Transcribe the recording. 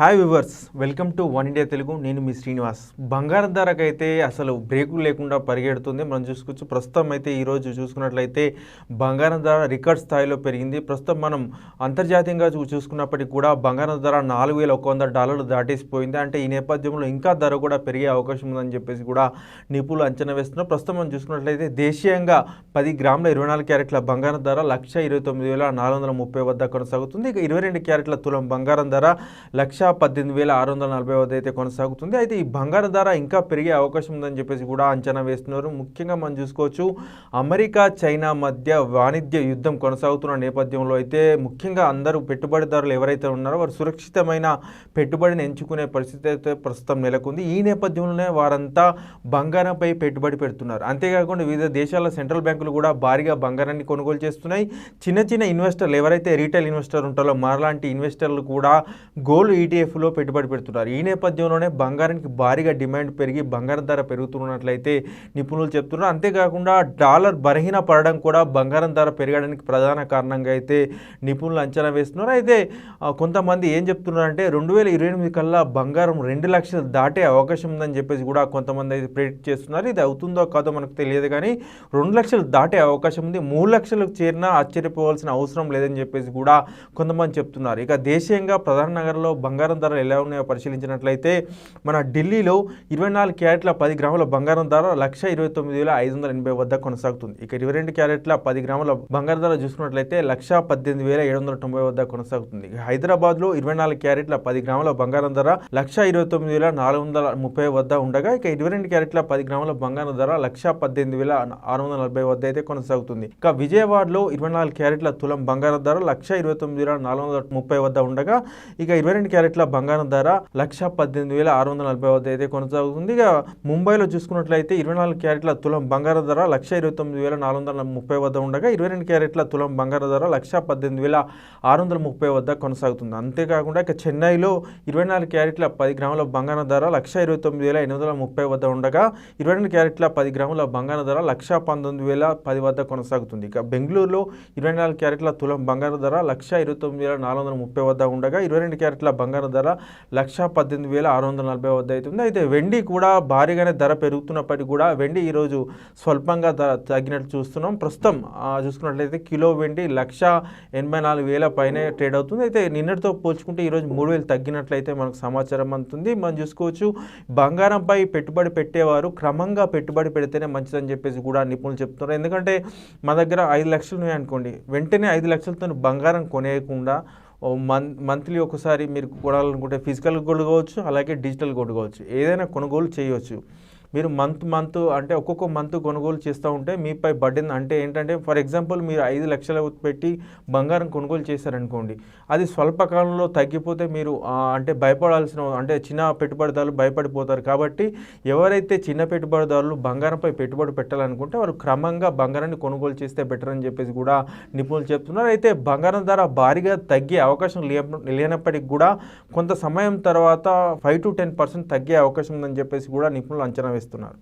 Hi viewers welcome to one India Telugu నేను మీ శ్రీనివాస్. బంగారం ధరకైతే అసలు బ్రేకులు లేకుండా పరిగెడుతుంది. మనం చూసుకోవచ్చు ప్రస్తుతం అయితే ఈరోజు చూసుకున్నట్లయితే బంగారం ధర రికార్డ్ స్థాయిలో పెరిగింది. ప్రస్తుతం మనం అంతర్జాతీయంగా చూసుకున్నప్పటికీ కూడా బంగారం ధర నాలుగు వేల ఒక వంద డాలర్లు దాటేసిపోయింది. అంటే ఈ నేపథ్యంలో ఇంకా ధర కూడా పెరిగే అవకాశం ఉందని చెప్పేసి కూడా నిపుణులు అంచనా వేస్తున్నారు. ప్రస్తుతం మనం చూసుకున్నట్లయితే దేశీయంగా పది గ్రాముల ఇరవై నాలుగు క్యారెట్ల బంగారం ధర లక్ష ఇరవై తొమ్మిది వేల నాలుగు వందల ముప్పై వద్ద కొనసాగుతుంది. ఇక ఇరవై రెండు క్యారెట్ల తులం బంగారం ధర లక్ష పద్దెనిమిది వేల ఆరు వందల నలభై వద్ద అయితే కొనసాగుతుంది. అయితే ఈ బంగారం ధర ఇంకా పెరిగే అవకాశం ఉందని చెప్పేసి కూడా అంచనా వేస్తున్నారు. ముఖ్యంగా మనం చూసుకోవచ్చు అమెరికా చైనా మధ్య వాణిజ్య యుద్ధం కొనసాగుతున్న నేపథ్యంలో అయితే ముఖ్యంగా అందరూ పెట్టుబడిదారులు ఎవరైతే ఉన్నారో వారు సురక్షితమైన పెట్టుబడిని ఎంచుకునే పరిస్థితి అయితే ప్రస్తుతం నెలకొంది. ఈ నేపథ్యంలోనే వారంతా బంగారంపై పెట్టుబడి పెడుతున్నారు. అంతేకాకుండా వివిధ దేశాల సెంట్రల్ బ్యాంకులు కూడా భారీగా బంగారాన్ని కొనుగోలు చేస్తున్నాయి. చిన్న చిన్న ఇన్వెస్టర్లు ఎవరైతే రీటైల్ ఇన్వెస్టర్ ఉంటారో మరలాంటి ఇన్వెస్టర్లు కూడా గోల్డ్ ఈటీఎఫ్లో పెట్టుబడి పెడుతున్నారు. ఈ నేపథ్యంలోనే బంగారానికి భారీగా డిమాండ్ పెరిగి బంగారం ధర పెరుగుతున్నట్లయితే నిపుణులు చెప్తున్నారు. అంతేకాకుండా డాలర్ బలహీన పడడం కూడా బంగారం ధర పెరగడానికి ప్రధాన కారణంగా అయితే నిపుణులు అంచనా వేస్తున్నారు. అయితే కొంతమంది ఏం చెప్తున్నారంటే రెండు వేల ఇరవై ఎనిమిది కల్లా బంగారం రెండు లక్షలు దాటే అవకాశం ఉందని చెప్పేసి కూడా కొంతమంది అయితే ప్రిడిక్ట్ చేస్తున్నారు. ఇది అవుతుందో కాదో మనకు తెలియదు కానీ రెండు లక్షలు దాటే అవకాశం ఉంది. మూడు లక్షలకు చేరినా ఆశ్చర్యపోవాల్సిన అవసరం లేదని చెప్పేసి కూడా కొంతమంది చెప్తున్నారు. ఇక దేశీయంగా ప్రధాన నగరంలో బంగారం బంగారం ధరలు ఎలా ఉన్నాయో పరిశీలించినట్లయితే మన ఢిల్లీలో ఇరవై నాలుగు క్యారెట్ల పది గ్రాముల బంగారం ధర లక్ష ఇరవై తొమ్మిది వేల ఐదు వందల ఎనభై వద్ద కొనసాగుతుంది. ఇక ఇరవై రెండు క్యారెట్ల పది గ్రాముల బంగారం ధర చూసుకున్నట్లయితే లక్ష పద్దెనిమిది వేల ఏడు వందల తొంభై వద్ద కొనసాగుతుంది. హైదరాబాద్లో ఇరవై నాలుగు క్యారెట్ల పది గ్రాముల బంగారం ధర లక్ష ఇరవై తొమ్మిది వేల నాలుగు వందల ముప్పై వద్ద ఉండగా ఇక ఇరవై రెండు క్యారెట్ల పది గ్రాముల బంగారం ధర లక్ష పద్దెనిమిది వేల ఆరు వందల నలభై వద్ద అయితే కొనసాగుతుంది. ఇక విజయవాడలో ఇరవై నాలుగు క్యారెట్ల తులం బంగారం ధర లక్ష ఇరవై తొమ్మిది వేల నాలుగు వందల ముప్పై వద్ద ఉండగా ఇక ఇరవై రెండు క్యారెట్ల బంగారం ధర లక్ష పద్దెనిమిది వేల ఆరు వందల నలభై వద్ద అయితే కొనసాగుతుంది. ఇక ముంబైలో చూసుకున్నట్లయితే ఇరవై నాలుగు క్యారెట్ల తులం బంగారం ధర లక్ష ఇరవై తొమ్మిది వేల నాలుగు వందల ముప్పై వద్ద ఉండగా ఇరవై రెండు క్యారెట్ల తులం బంగారం ధర లక్ష పద్దెనిమిది వేల ఆరు వందల ముప్పై వద్ద కొనసాగుతుంది. అంతేకాకుండా ఇక చెన్నైలో ఇరవై నాలుగు క్యారెట్ల పది గ్రాముల బంగారం ధర లక్ష ఇరవై తొమ్మిది వేల ఎనిమిది వందల ముప్పై వద్ద ఉండగా ఇరవై రెండు క్యారెట్ల పది గ్రాముల బంగారం ధర లక్ష పంతొమ్మిది వేల పది వద్ద కొనసాగుతుంది. ఇక బెంగళూరులో ఇరవై నాలుగు క్యారెట్ల తులం బంగారం ధర లక్ష ఇరవై తొమ్మిది వేల నాలుగు వందల ముప్పై వద్ద ఉండగా ఇరవై రెండు క్యారెట్ల బంగారం ధర లక్ష పద్దెనిమిది వేల ఆరు వందల నలభై వద్ద అవుతుంది. అయితే వెండి కూడా భారీగానే ధర పెరుగుతున్నప్పటికీ కూడా వెండి ఈరోజు స్వల్పంగా ధర తగ్గినట్టు చూస్తున్నాం. ప్రస్తుతం ఆ, చూసుకున్నట్లయితే కిలో వెండి లక్ష ఎనభై నాలుగు వేల పైనే ట్రేడ్ అవుతుంది. అయితే నిన్నటితో పోల్చుకుంటే ఈరోజు మూడు వేలు తగ్గినట్లయితే మనకు సమాచారం అందుతుంది. మనం చూసుకోవచ్చు బంగారంపై పెట్టుబడి పెట్టేవారు క్రమంగా పెట్టుబడి పెడితేనే మంచిదని చెప్పేసి కూడా నిపుణులు చెప్తున్నారు. ఎందుకంటే మా దగ్గర ఐదు లక్షలు ఉన్నాయి అనుకోండి వెంటనే ఐదు లక్షలతో బంగారం కొనేయకుండా మన్ మంత్లీ ఒకసారి మీరు కొనాలనుకుంటే ఫిజికల్ కొనుగోవచ్చు అలాగే డిజిటల్ కొనుగోవచ్చు ఏదైనా కొనుగోలు చేయవచ్చు మీరు మంత్ మంత్ అంటే ఒక్కొక్క మంత్ కొనుగోలు చేస్తూ ఉంటే మీపై పడింది అంటే ఏంటంటే ఫర్ ఎగ్జాంపుల్ మీరు ఐదు లక్షలు పెట్టి బంగారం కొనుగోలు చేశారనుకోండి అది స్వల్పకాలంలో తగ్గిపోతే మీరు అంటే భయపడాల్సిన అంటే చిన్న పెట్టుబడిదారులు భయపడిపోతారు. కాబట్టి ఎవరైతే చిన్న పెట్టుబడిదారులు బంగారంపై పెట్టుబడి పెట్టాలనుకుంటే వారు క్రమంగా బంగారాన్ని కొనుగోలు చేస్తే బెటర్ అని చెప్పేసి కూడా నిపుణులు చెప్తున్నారు. అయితే బంగారం ధర భారీగా తగ్గే అవకాశం లేనప్పటికీ కూడా కొంత సమయం తర్వాత ఫైవ్ టు టెన్ పర్సెంట్ తగ్గే అవకాశం ఉందని చెప్పేసి కూడా నిపుణులు అంచనా వేస్తున్నారు